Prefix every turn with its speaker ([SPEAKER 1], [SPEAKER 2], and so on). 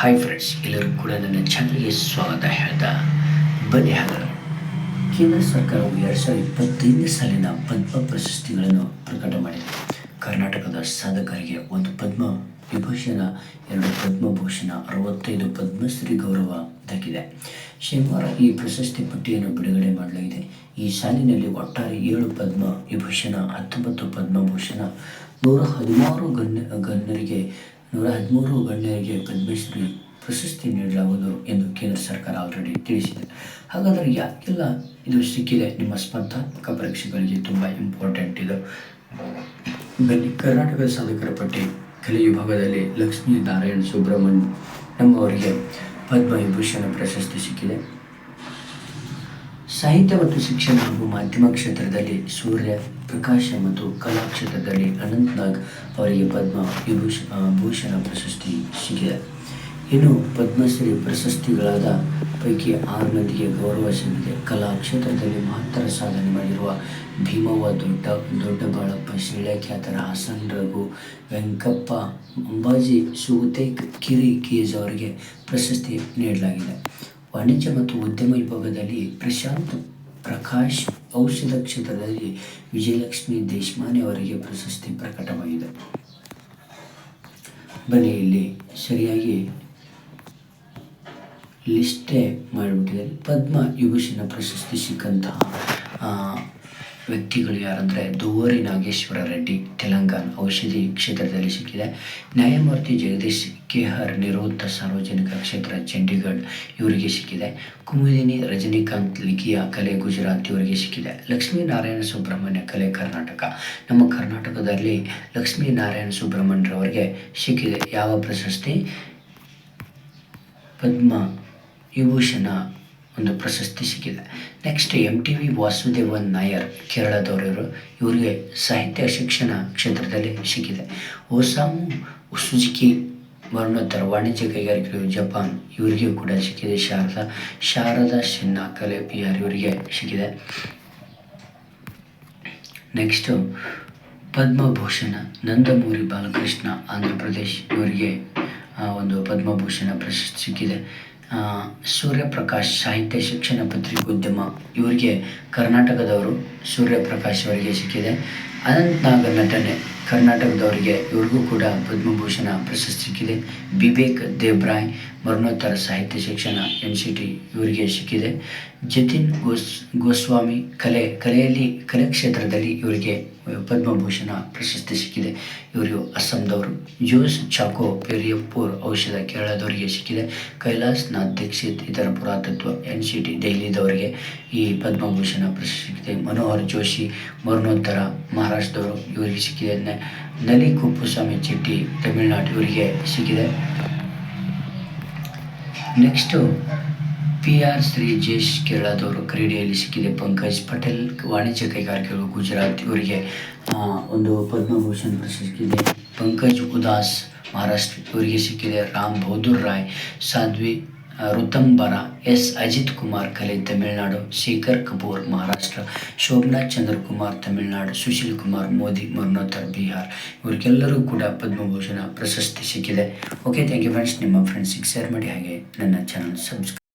[SPEAKER 1] Hi friends ಎಲ್ಲರೂ ಕೂಡ ನನ್ನ ಚಾನಲ್ಗೆ ಸ್ವಾಗತ ಹೇಳ್ತಾ ಬನ್ನಿ ಹಾಗಾದ್ರೆ. ಕೇಂದ್ರ ಸರ್ಕಾರವು ಎರಡು ಸಾವಿರದ ಇಪ್ಪತ್ತೈದನೇ ಸಾಲಿನ ಪದ್ಮ ಪ್ರಶಸ್ತಿಗಳನ್ನು ಪ್ರಕಟ ಮಾಡಿದೆ. ಕರ್ನಾಟಕದ ಸಾಧಕರಿಗೆ ಒಂದು ಪದ್ಮ, ವಿಭೂಷಣ, ಎರಡು ಪದ್ಮಭೂಷಣ, ಅರವತ್ತೈದು ಪದ್ಮಶ್ರೀ ಗೌರವ ದಕ್ಕಿದೆ. ಶನಿವಾರ ಈ ಪ್ರಶಸ್ತಿ ಪಟ್ಟಿಯನ್ನು ಬಿಡುಗಡೆ ಮಾಡಲಾಗಿದೆ. ಈ ಸಾಲಿನಲ್ಲಿ ಒಟ್ಟಾರೆ ಏಳು ಪದ್ಮ, ವಿಭೂಷಣ, ಹತ್ತೊಂಬತ್ತು ಪದ್ಮಭೂಷಣ, ನೂರ ಹದಿಮಾರು ಗಣ್ಯ, ಗಣ್ಯರಿಗೆ ನೂರ ಹದಿಮೂರು ಗಣ್ಯರಿಗೆ ಪದ್ಮಶ್ರೀ ಪ್ರಶಸ್ತಿ ನೀಡಲಾಗುವುದು ಎಂದು ಕೇಂದ್ರ ಸರ್ಕಾರ ಆಲ್ರೆಡಿ ತಿಳಿಸಿದೆ. ಹಾಗಾದರೆ ಯಾಕೆಲ್ಲ ಇದು ಸಿಕ್ಕಿದೆ? ನಿಮ್ಮ ಸ್ಪರ್ಧಾತ್ಮಕ ಪರೀಕ್ಷೆಗಳಿಗೆ ತುಂಬ ಇಂಪಾರ್ಟೆಂಟ್ ಇದು. ಬನ್ನಿ, ಕರ್ನಾಟಕದ ಸಾಧಕರ ಪಟ್ಟಿ, ಕಲೆ ವಿಭಾಗದಲ್ಲಿ ಲಕ್ಷ್ಮೀ ನಾರಾಯಣ್ ಸುಬ್ರಹ್ಮಣ್ಯ ನಮ್ಮವರಿಗೆ ಪದ್ಮವಿಭೂಷಣ ಪ್ರಶಸ್ತಿ ಸಿಕ್ಕಿದೆ. ಸಾಹಿತ್ಯ ಮತ್ತು ಶಿಕ್ಷಣ ಹಾಗೂ ಮಾಧ್ಯಮ ಕ್ಷೇತ್ರದಲ್ಲಿ ಸೂರ್ಯ, ಪ್ರಕಾಶ ಮತ್ತು ಕಲಾ ಕ್ಷೇತ್ರದಲ್ಲಿ ಅನಂತ್ನಾಗ್ ಅವರಿಗೆ ಪದ್ಮ, ವಿಭೂಷ ಭೂಷಣ ಪ್ರಶಸ್ತಿ ಸಿಗಿದೆ ಇನ್ನು ಪದ್ಮಶ್ರೀ ಪ್ರಶಸ್ತಿಗಳಾದ ಪೈಕಿ ಆರು ಮಂದಿಗೆ ಗೌರವ ಸಿಗಿದೆ ಕಲಾ ಕ್ಷೇತ್ರದಲ್ಲಿ ಮಹತ್ತರ ಸಾಧನೆ ಮಾಡಿರುವ ಭೀಮವ್ವ ದೊಡ್ಡ, ದೊಡ್ಡಬಾಳಪ್ಪ ಶಿಳ್ಯಾಖ್ಯಾತರ ಹಾಸನ್ ರಘು, ವೆಂಕಪ್ಪ, ಅಂಬಾಜಿ ಸುಗತೆ ಕಿರಿ ಕೇಜ್ ಅವರಿಗೆ ಪ್ರಶಸ್ತಿ ನೀಡಲಾಗಿದೆ. ವಾಣಿಜ್ಯ ಮತ್ತು ಉದ್ಯಮ ವಿಭಾಗದಲ್ಲಿ ಪ್ರಶಾಂತ್ ಪ್ರಕಾಶ್ ಔಷಧ ಕ್ಷೇತ್ರದಲ್ಲಿ ವಿಜಯಲಕ್ಷ್ಮಿ ದೇಶಮಾನೆ ಅವರಿಗೆ ಪ್ರಶಸ್ತಿ ಪ್ರಕಟವಾಗಿದೆ. ಬನ್ನಿ, ಇಲ್ಲಿ ಸರಿಯಾಗಿ ಲಿಸ್ಟೇ ಮಾಡಿಬಿಟ್ಟಿದ್ದಾರೆ. ಪದ್ಮ ವಿಭೂಷಣ ಪ್ರಶಸ್ತಿ ಸಿಕ್ಕಂತಹ ವ್ಯಕ್ತಿಗಳು ಯಾರಂದರೆ ದುವರಿ ನಾಗೇಶ್ವರ ರೆಡ್ಡಿ, ತೆಲಂಗಾಣ ಔಷಧಿ ಕ್ಷೇತ್ರದಲ್ಲಿ ಸಿಕ್ಕಿದೆ. ನ್ಯಾಯಮೂರ್ತಿ ಜಗದೀಶ್ ಕೆಹರ್, ನಿರೋಧ ಸಾರ್ವಜನಿಕ ಕ್ಷೇತ್ರ ಚಂಡೀಗಢ ಇವರಿಗೆ ಸಿಕ್ಕಿದೆ. ಕುಮುದಿನಿ, ರಜನಿಕಾಂತ್, ಲಿಖಿಯ ಕಲೆ ಗುಜರಾತ್ ಇವರಿಗೆ ಸಿಕ್ಕಿದೆ. ಲಕ್ಷ್ಮೀನಾರಾಯಣ ಸುಬ್ರಹ್ಮಣ್ಯ ಕಲೆ ಕರ್ನಾಟಕ. ನಮ್ಮ ಕರ್ನಾಟಕದಲ್ಲಿ ಲಕ್ಷ್ಮೀನಾರಾಯಣ ಸುಬ್ರಹ್ಮಣ್ಯರವರಿಗೆ ಸಿಕ್ಕಿದೆ. ಯಾವ ಪ್ರಶಸ್ತಿ? ಪದ್ಮ ವಿಭೂಷಣ ಒಂದು ಪ್ರಶಸ್ತಿ ಸಿಕ್ಕಿದೆ. Next M T V Vasudevan Nair, ಕೇರಳದವರಿವರು, ಇವರಿಗೆ ಸಾಹಿತ್ಯ ಶಿಕ್ಷಣ ಕ್ಷೇತ್ರದಲ್ಲಿ ಸಿಕ್ಕಿದೆ. ಓಸಾಮು, ಸುಜುಕಿ, ವರ್ಣೋತ್ತರ, ವಾಣಿಜ್ಯ ಕೈಗಾರಿಕೆಗಳು, ಜಪಾನ್, ಇವರಿಗೂ ಕೂಡ ಸಿಕ್ಕಿದೆ. ಶಾರದಾ ಶಾರದಾ ಸಿನ್ಹಾ ಕಲೆ ಪಿ ಆರ್ ಇವರಿಗೆ ಸಿಕ್ಕಿದೆ. ನೆಕ್ಸ್ಟು ಪದ್ಮಭೂಷಣ, ನಂದಮೂರಿ ಬಾಲಕೃಷ್ಣ ಆಂಧ್ರ ಪ್ರದೇಶ್ ಇವರಿಗೆ ಒಂದು ಪದ್ಮಭೂಷಣ ಪ್ರಶಸ್ತಿ ಸಿಕ್ಕಿದೆ. ಸೂರ್ಯಪ್ರಕಾಶ್ ಸಾಹಿತ್ಯ ಶಿಕ್ಷಣ ಪತ್ರಿಕೋದ್ಯಮ. ಇವರಿಗೆ ಕರ್ನಾಟಕದವರು ಸೂರ್ಯಪ್ರಕಾಶ್ ಅವರಿಗೆ ಸಿಕ್ಕಿದೆ. ಅನಂತನಾಗ್ ನಟನೆ ಕರ್ನಾಟಕದವರಿಗೆ ಇವ್ರಿಗೂ ಕೂಡ ಪದ್ಮಭೂಷಣ ಪ್ರಶಸ್ತಿ ಸಿಕ್ಕಿದೆ. ಬಿಬೇಕ್ ದೇಬ್ರಾಯ್ ಮರಣೋತ್ತರ ಸಾಹಿತ್ಯ ಶಿಕ್ಷಣ ಎನ್ ಸಿ ಟಿ ಇವರಿಗೆ ಸಿಕ್ಕಿದೆ. ಜತಿನ್ ಗೋಸ್, ಗೋಸ್ವಾಮಿ ಕಲೆ, ಕಲೆಯಲ್ಲಿ ಕಲೆ ಕ್ಷೇತ್ರದಲ್ಲಿ ಇವರಿಗೆ ಪದ್ಮಭೂಷಣ ಪ್ರಶಸ್ತಿ ಸಿಕ್ಕಿದೆ. ಇವರು ಅಸ್ಸಾಂದವರು ಜೋಸ್ ಚಾಕೋ ಪೆರಿಯಪ್ಪೂರ್ ಔಷಧ ಕೇರಳದವರಿಗೆ ಸಿಕ್ಕಿದೆ. ಕೈಲಾಸ್ ನಾಥ್ ದೀಕ್ಷಿತ್ ಇದರ ಪುರಾತತ್ವ ಎನ್ ಸಿ ಟಿ ದೆಹಲಿದವರಿಗೆ ಈ ಪದ್ಮಭೂಷಣ ಪ್ರಶಸ್ತಿ ಸಿಕ್ಕಿದೆ. ಮನೋಹರ್ ಜೋಶಿ ಮರಣೋತ್ತರ ಮಹಾರಾಷ್ಟ್ರದವರು ಇವರಿಗೆ ಸಿಕ್ಕಿದೆ. ನಲಿ ಕುಪ್ಪುಸ್ವಾಮಿ ಚಿಟ್ಟಿ ತಮಿಳುನಾಡು ಇವರಿಗೆ ಸಿಕ್ಕಿದೆ. Next P R Sreejesh ಕೇರಳದವರು ಕ್ರೀಡೆಯಲ್ಲಿ ಸಿಕ್ಕಿದೆ. ಪಂಕಜ್ ಪಟೇಲ್ ವಾಣಿಜ್ಯ ಕೈಗಾರಿಕೆಗಳು ಗುಜರಾತ್ ಇವರಿಗೆ ಒಂದು ಪದ್ಮಭೂಷಣ ಪ್ರಶಸ್ತಿ ಸಿಕ್ಕಿದೆ. ಪಂಕಜ್ ಉದಾಸ್ ಮಹಾರಾಷ್ಟ್ರ ಇವರಿಗೆ ಸಿಕ್ಕಿದೆ. ರಾಮ್ ಬಹದ್ದೂರ್ ರಾಯ್, ಸಾಧ್ವಿ ಋತಂಬರ ಎಸ್. ಅಜಿತ್ ಕುಮಾರ್, ಕಲೆ ತಮಿಳುನಾಡು, ಶೇಖರ್ ಕಪೂರ್, ಮಹಾರಾಷ್ಟ್ರ, ಶೋಭನಾ ಚಂದ್ರಕುಮಾರ್ ತಮಿಳುನಾಡು, ಸುಶೀಲ್ ಕುಮಾರ್, ಮೋದಿ ಮರಣೋತ್ತರ ಬಿಹಾರ್. ಇವರಿಗೆಲ್ಲರೂ ಕೂಡ ಪದ್ಮಭೂಷಣ ಪ್ರಶಸ್ತಿ ಸಿಕ್ಕಿದೆ. ಓಕೆ ಥ್ಯಾಂಕ್ ಯು ಫ್ರೆಂಡ್ಸ್ ನಿಮ್ಮ ಫ್ರೆಂಡ್ಸಿಗೆ ಶೇರ್ ಮಾಡಿ ಹಾಗೆ ನನ್ನ ಚಾನಲ್ ಸಬ್ಸ್ಕ್ರೈಬ್